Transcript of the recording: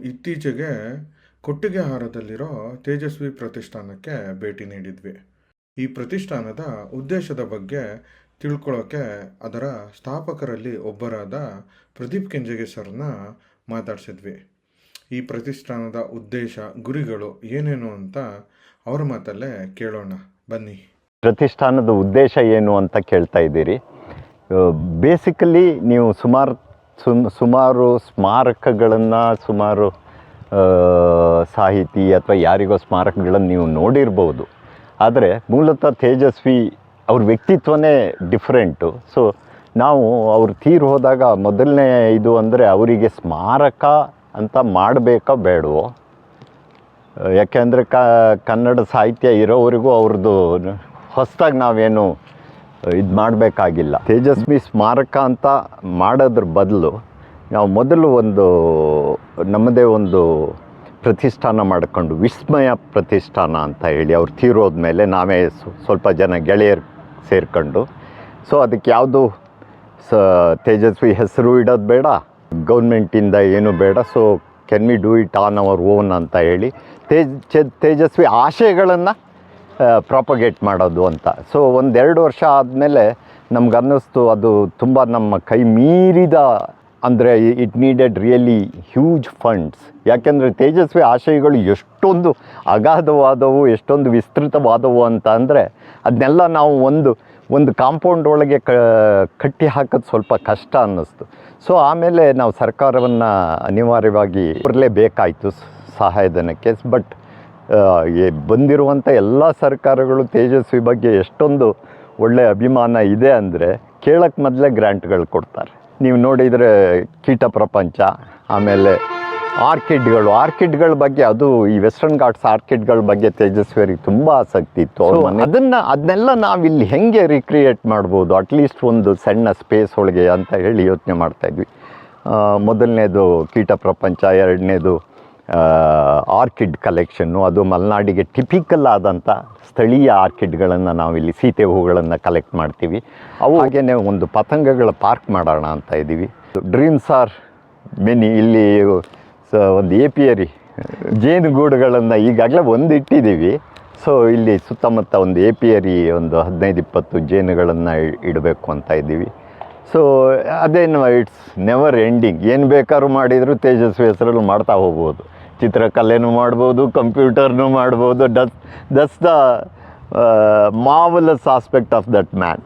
ಇತ್ತೀಚೆಗೆ ಕೊಟ್ಟಿಗೆಹಾರದಲ್ಲಿರೋ ತೇಜಸ್ವಿ ಪ್ರತಿಷ್ಠಾನಕ್ಕೆ ಭೇಟಿ ನೀಡಿದ್ವಿ. ಈ ಪ್ರತಿಷ್ಠಾನದ ಉದ್ದೇಶದ ಬಗ್ಗೆ ತಿಳ್ಕೊಳ್ಳೋಕೆ ಅದರ ಸ್ಥಾಪಕರಲ್ಲಿ ಒಬ್ಬರಾದ ಪ್ರದೀಪ್ ಕೆಂಜಗೆ ಸರ್ನ ಮಾತಾಡ್ಸಿದ್ವಿ. ಈ ಪ್ರತಿಷ್ಠಾನದ ಉದ್ದೇಶ, ಗುರಿಗಳು ಏನೇನು ಅಂತ ಅವ್ರ ಮಾತಲ್ಲೇ ಕೇಳೋಣ. ಬನ್ನಿ. ಪ್ರತಿಷ್ಠಾನದ ಉದ್ದೇಶ ಏನು ಅಂತ ಕೇಳ್ತಾ ಇದ್ದೀರಿ. ಬೇಸಿಕಲಿ ನೀವು ಸುಮಾರು ಸುಮ್, ಸುಮಾರು ಸ್ಮಾರಕಗಳನ್ನು, ಸುಮಾರು ಸಾಹಿತಿ ಅಥವಾ ಯಾರಿಗೋ ಸ್ಮಾರಕಗಳನ್ನು ನೀವು ನೋಡಿರ್ಬೋದು. ಆದರೆ ಮೂಲತಃ ತೇಜಸ್ವಿ ಅವ್ರ ವ್ಯಕ್ತಿತ್ವನೇ ಡಿಫ್ರೆಂಟು ಸೊ ನಾವು ಅವ್ರು ತೀರು ಹೋದಾಗ ಮೊದಲನೇ ಇದು ಅಂದರೆ ಅವರಿಗೆ ಸ್ಮಾರಕ ಅಂತ ಮಾಡಬೇಕಾ ಬೇಡವೋ? ಯಾಕೆಂದರೆ ಕನ್ನಡ ಸಾಹಿತ್ಯ ಇರೋವರೆಗೂ ಅವ್ರದ್ದು ಹೊಸದಾಗಿ ನಾವೇನು ಇದು ಮಾಡಬೇಕಾಗಿಲ್ಲ. ತೇಜಸ್ವಿ ಸ್ಮಾರಕ ಅಂತ ಮಾಡೋದ್ರ ಬದಲು ನಾವು ಮೊದಲು ಒಂದು ನಮ್ಮದೇ ಒಂದು ಪ್ರತಿಷ್ಠಾನ ಮಾಡಿಕೊಂಡು, ವಿಸ್ಮಯ ಪ್ರತಿಷ್ಠಾನ ಅಂತ ಹೇಳಿ ಅವ್ರು ತೀರೋದ ಮೇಲೆ ನಾವೇ ಸ್ವ- ಸ್ವಲ್ಪ ಜನ ಗೆಳೆಯರು ಸೇರಿಕೊಂಡು. ಸೊ ಅದಕ್ಕೆ ಯಾವುದು ಸ, ತೇಜಸ್ವಿ ಹೆಸರು ಇಡೋದು ಬೇಡ, ಗೌರ್ಮೆಂಟಿಂದ ಏನು ಬೇಡ so can we do it on our own ಅಂತ ಹೇಳಿ, ತೇಜ್, ತೇಜಸ್ವಿ ಆಶಯಗಳನ್ನು ಪ್ರಾಪಗೇಟ್ ಮಾಡೋದು ಅಂತ. ಸೊ ಒಂದೆರಡು ವರ್ಷ ಆದಮೇಲೆ ನಮ್ಗೆ ಅನ್ನಿಸ್ತು ಅದು ತುಂಬ ನಮ್ಮ ಕೈ ಮೀರಿದ, ಅಂದರೆ it needed really huge funds ಯಾಕೆಂದರೆ ತೇಜಸ್ವಿ ಆಶಯಗಳು ಎಷ್ಟೊಂದು ಅಗಾಧವಾದವು, ಎಷ್ಟೊಂದು ವಿಸ್ತೃತವಾದವು ಅಂತ ಅಂದರೆ ಅದನ್ನೆಲ್ಲ ನಾವು ಒಂದು ಒಂದು ಕಾಂಪೌಂಡ್ ಒಳಗೆ ಕ, ಕಟ್ಟಿ ಹಾಕೋದು ಸ್ವಲ್ಪ ಕಷ್ಟ ಅನ್ನಿಸ್ತು. ಸೊ ಆಮೇಲೆ ನಾವು ಸರ್ಕಾರವನ್ನು ಅನಿವಾರ್ಯವಾಗಿ ಬರಲೇಬೇಕಾಯಿತು ಸಹಾಯಧನಕ್ಕೆ ಬಟ್ ಬಂದಿರುವಂಥ ಎಲ್ಲ ಸರ್ಕಾರಗಳು ತೇಜಸ್ವಿ ಬಗ್ಗೆ ಎಷ್ಟೊಂದು ಒಳ್ಳೆಯ ಅಭಿಮಾನ ಇದೆ ಅಂದರೆ ಕೇಳಕ್ಕೆ ಮೊದಲೇ ಗ್ರ್ಯಾಂಟ್ಗಳು ಕೊಡ್ತಾರೆ. ನೀವು ನೋಡಿದರೆ ಕೀಟ ಪ್ರಪಂಚ ಆಮೇಲೆ ಆರ್ಕಿಡ್ಗಳು. ಆರ್ಕಿಡ್ಗಳ ಬಗ್ಗೆ ಅದು ಈ ವೆಸ್ಟರ್ನ್ ಘಾಟ್ಸ್ ಆರ್ಕಿಡ್ಗಳ ಬಗ್ಗೆ ತೇಜಸ್ವಿಯರಿಗೆ ತುಂಬ ಆಸಕ್ತಿ ಇತ್ತು. ಅದನ್ನು ಅದನ್ನೆಲ್ಲ ನಾವಿಲ್ಲಿ ಹೆಂಗೆ ರಿಕ್ರಿಯೇಟ್ ಮಾಡ್ಬೋದು? ಅಟ್ಲೀಸ್ಟ್ ಒಂದು ಸಣ್ಣ ಸ್ಪೇಸ್ ಒಳಗೆ ಅಂತ ಹೇಳಿ ಯೋಚನೆ ಮಾಡ್ತಾಯಿದ್ವಿ ಮೊದಲನೇದು ಕೀಟ ಪ್ರಪಂಚ ಎರಡನೇದು ಆರ್ಕಿಡ್ ಕಲೆಕ್ಷನ್ನು ಅದು ಮಲೆನಾಡಿಗೆ ಟಿಪಿಕಲ್ ಆದಂಥ ಸ್ಥಳೀಯ ಆರ್ಕಿಡ್ಗಳನ್ನು ನಾವಿಲ್ಲಿ ಸೀತೆ ಹೂಗಳನ್ನು ಕಲೆಕ್ಟ್ ಮಾಡ್ತೀವಿ. ಅವು ಹಾಗೇ ಒಂದು ಪತಂಗಗಳ ಪಾರ್ಕ್ ಮಾಡೋಣ ಅಂತ ಇದ್ದೀವಿ. ಡ್ರೀಮ್ಸ್ ಆರ್ ಮೆನಿ ಇಲ್ಲಿ ಒಂದು ಏಪಿಯರಿ, ಜೇನುಗೂಡುಗಳನ್ನು ಈಗಾಗಲೇ ಒಂದು ಇಟ್ಟಿದ್ದೀವಿ ಸೊ ಇಲ್ಲಿ ಸುತ್ತಮುತ್ತ ಒಂದು ಏಪಿಯರಿ, ಒಂದು ಹದಿನೈದು, ಇಪ್ಪತ್ತು ಜೇನುಗಳನ್ನು ಇಡಬೇಕು ಅಂತ ಇದ್ದೀವಿ. ಸೊ ಅದೇನು ಇಟ್ಸ್ ನೆವರ್ ಎಂಡಿಂಗ್ ಏನು ಬೇಕಾದ್ರೂ ಮಾಡಿದರೂ, ತೇಜಸ್ವಿ ಹೆಸರಲ್ಲೂ ಮಾಡ್ತಾ ಹೋಗ್ಬೋದು. ಚಿತ್ರಕಲೆನೂ ಮಾಡ್ಬೋದು ಕಂಪ್ಯೂಟರ್ನೂ ಮಾಡ್ಬೋದು. Does this the marvellous aspect of that man